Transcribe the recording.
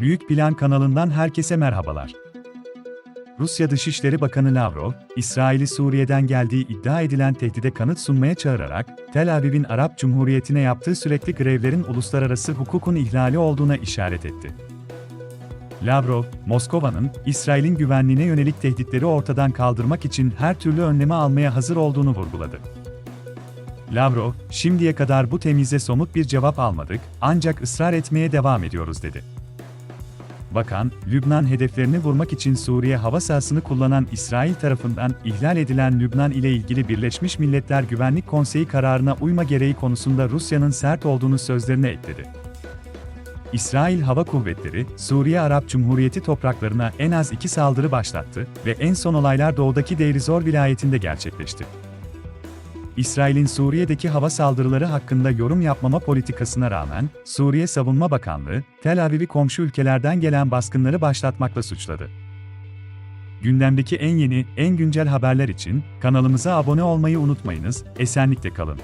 Büyük Plan kanalından herkese merhabalar. Rusya Dışişleri Bakanı Lavrov, İsrail'i Suriye'den geldiği iddia edilen tehdide kanıt sunmaya çağırarak, Tel Aviv'in Arap Cumhuriyeti'ne yaptığı sürekli grevlerin uluslararası hukukun ihlali olduğuna işaret etti. Lavrov, Moskova'nın, İsrail'in güvenliğine yönelik tehditleri ortadan kaldırmak için her türlü önlemi almaya hazır olduğunu vurguladı. Lavrov, şimdiye kadar bu temize somut bir cevap almadık, ancak ısrar etmeye devam ediyoruz dedi. Bakan, Lübnan hedeflerini vurmak için Suriye hava sahasını kullanan İsrail tarafından ihlal edilen Lübnan ile ilgili Birleşmiş Milletler Güvenlik Konseyi kararına uyma gereği konusunda Rusya'nın sert olduğunu sözlerine ekledi. İsrail Hava Kuvvetleri, Suriye Arap Cumhuriyeti topraklarına en az iki saldırı başlattı ve en son olaylar doğudaki Deirizor vilayetinde gerçekleşti. İsrail'in Suriye'deki hava saldırıları hakkında yorum yapmama politikasına rağmen, Suriye Savunma Bakanlığı, Tel Aviv'i komşu ülkelerden gelen baskınları başlatmakla suçladı. Gündemdeki en yeni, en güncel haberler için kanalımıza abone olmayı unutmayınız, esenlikle kalın.